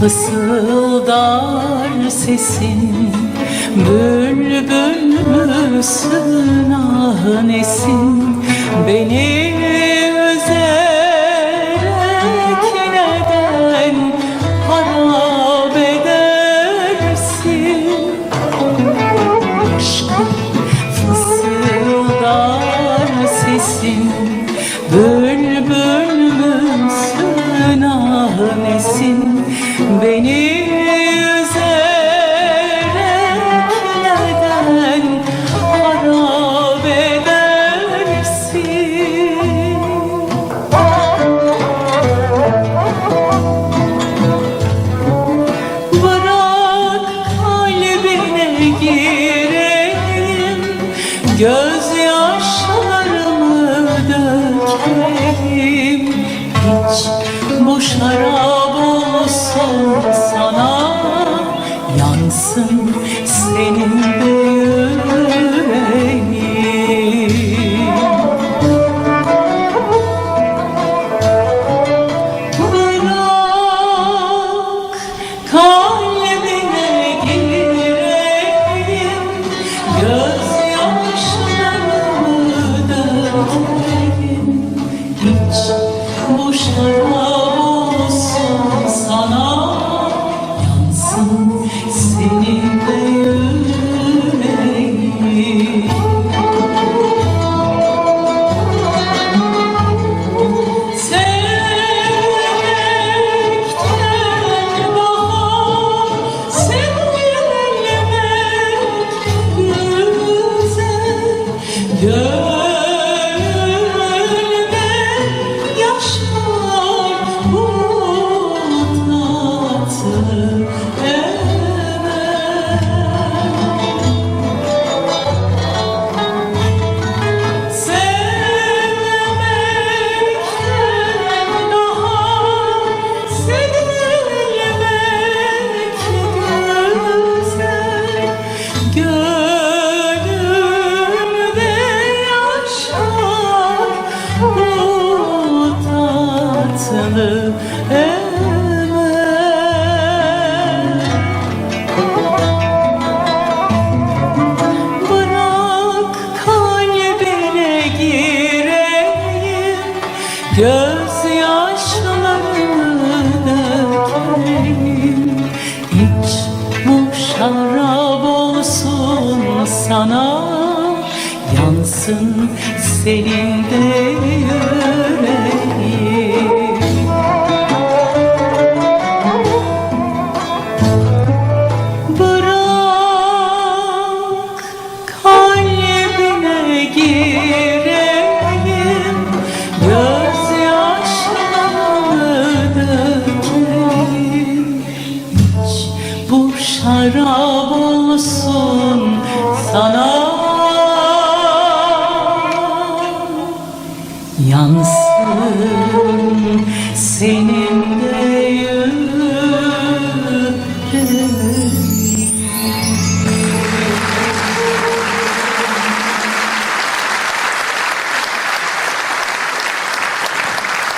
Fısıldar sesin. Bülbül müsün ah nesin? Beni üzerek neden harap edersin? Aşkım fısıldar sesin. Bülbül nesin Beni üzerek neden harap Bırak kalbine gireyim Gözyaşlarımı dökeyim Hiç bu senin emel Bırak kalbine gireyim Gözyaşlarımı dökeyim. İç bu şarap sana Yansın senin de yüreğin şarap olsun sana. Yansın senin de